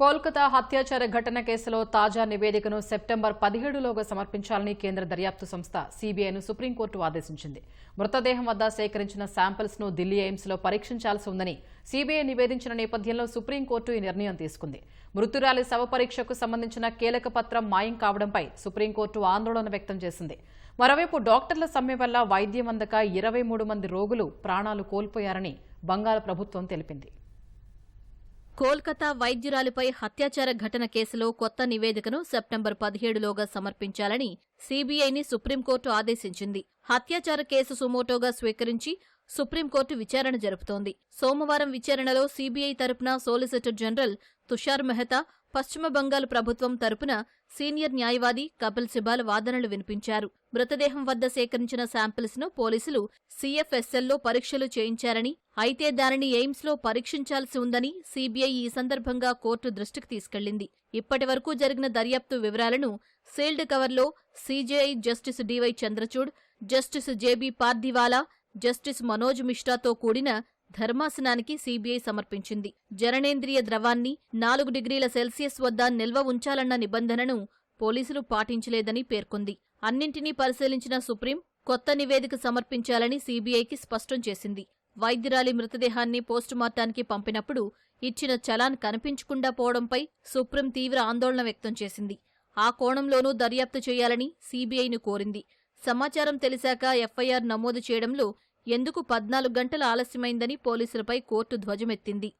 కోల్కతా హత్యాచార ఘటన కేసులో తాజా నివేదికను సెప్టెంబర్ పదిహేడులోగా సమర్పించాలని కేంద్ర దర్యాప్తు సంస్థ సీబీఐను సుప్రీంకోర్టు ఆదేశించింది. మృతదేహం వద్ద సేకరించిన శాంపిల్స్ను ఢిల్లీ ఎయిమ్స్లో పరీక్షించాల్సి ఉందని సీబీఐ నివేదించిన నేపథ్యంలో సుప్రీంకోర్టు ఈ నిర్ణయం తీసుకుంది. మృతురాలి శవ పరీక్షకు సంబంధించిన కీలక పత్రం మాయం కావడంపై సుప్రీంకోర్టు ఆందోళన వ్యక్తం చేసింది. మరోవైపు డాక్టర్ల సమ్మె వల్ల వైద్యం అందక ఇరవై మూడు మంది రోగులు ప్రాణాలు కోల్పోయారని బంగాళ ప్రభుత్వం తెలిపింది. కోల్కతా వైద్యురాలిపై హత్యాచార ఘటన కేసులో కొత్త నివేదికను సెప్టెంబర్ పదిహేడులోగా సమర్పించాలని సీబీఐని సుప్రీంకోర్టు ఆదేశించింది. హత్యాచార కేసు సుమోటోగా స్వీకరించి సుప్రీంకోర్టు విచారణ జరుపుతోంది. సోమవారం విచారణలో సీబీఐ తరపున సోలిసిటర్ జనరల్ తుషార్ మెహతా పశ్చిమ బంగాల్ ప్రభుత్వం తరపున సీనియర్ న్యాయవాది కపిల్ సిబాల్ వాదనలు వినిపించారు. మృతదేహం వద్ద సేకరించిన శాంపిల్స్ను పోలీసులు సీఎఫ్ఎస్ఎల్లో పరీక్షలు చేయించారని అయితే దానిని ఎయిమ్స్లో పరీక్షించాల్సి ఉందని సీబీఐ ఈ సందర్భంగా కోర్టు దృష్టికి తీసుకెళ్ళింది ఇప్పటి వరకు జరిగిన దర్యాప్తు వివరాలను సీల్డ్ కవర్లో CJI justice DY Chandrachud justice JB Pardiwala justice Manoj మిశ్రాతో కూడిన ధర్మాసనానికి సీబీఐ సమర్పించింది. జననేంద్రియ ద్రవాన్ని నాలుగు డిగ్రీల సెల్సియస్ వద్ద నిల్వ ఉంచాలన్న నిబంధనను పోలీసులు పాటించలేదని పేర్కొంది. అన్నింటినీ పరిశీలించిన సుప్రీం కొత్త నివేదిక సమర్పించాలని సీబీఐకి స్పష్టం చేసింది. వైద్యురాలి మృతదేహాన్ని పోస్టుమార్టానికి పంపినప్పుడు ఇచ్చిన చలాన్ కనిపించకుండా పోవడంపై సుప్రీం తీవ్ర ఆందోళన వ్యక్తం చేసింది. ఆ కోణంలోనూ దర్యాప్తు చేయాలని సీబీఐను కోరింది. సమాచారం తెలిసాక ఎఫ్ఐఆర్ నమోదు చేయడంలో ఎందుకు పద్నాలుగు గంటల ఆలస్యమైందని పోలీసులపై కోర్టు ధ్వజమెత్తింది.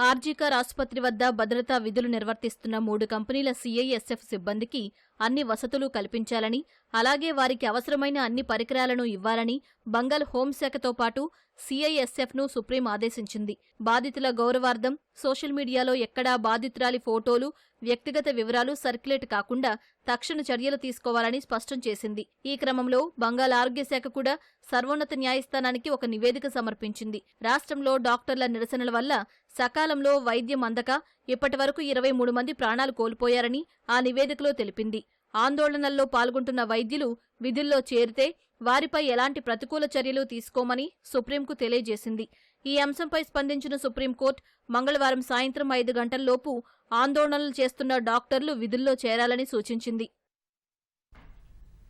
ఆర్జీకర్ ఆసుపత్రి వద్ద భద్రతా విధులు నిర్వర్తిస్తున్న మూడు కంపెనీల సీఐఎస్ఎఫ్ సిబ్బందికి అన్ని వసతులు కల్పించాలని అలాగే వారికి అవసరమైన అన్ని పరికరాలను ఇవ్వాలని బంగాల్ హోంశాఖతో పాటు సీఐఎస్ఎఫ్ను సుప్రీం ఆదేశించింది. బాధితుల గౌరవార్థం సోషల్ మీడియాలో ఎక్కడా బాధితురాలి ఫోటోలు వ్యక్తిగత వివరాలు సర్క్యులేట్ కాకుండా తక్షణ చర్యలు తీసుకోవాలని స్పష్టం చేసింది. ఈ క్రమంలో బంగాల్ ఆరోగ్య శాఖ కూడా సర్వోన్నత న్యాయస్థానానికి ఒక నివేదిక సమర్పించింది. రాష్ట్రంలో డాక్టర్ల నిరసనల వల్ల సకాలంలో వైద్యం అందక ఇప్పటి వరకు ఇరవై మూడు మంది ప్రాణాలు కోల్పోయారని ఆ నివేదికలో తెలిపింది. ఆందోళనల్లో పాల్గొంటున్న వైద్యులు విధుల్లో చేరితే వారిపై ఎలాంటి ప్రతికూల చర్యలు తీసుకోమని సుప్రీంకు తెలియజేసింది. ఈ అంశంపై స్పందించిన సుప్రీంకోర్టు మంగళవారం సాయంత్రం ఐదు గంటల్లోపు ఆందోళనలు చేస్తున్న డాక్టర్లు విధుల్లో చేరాలని సూచించింది.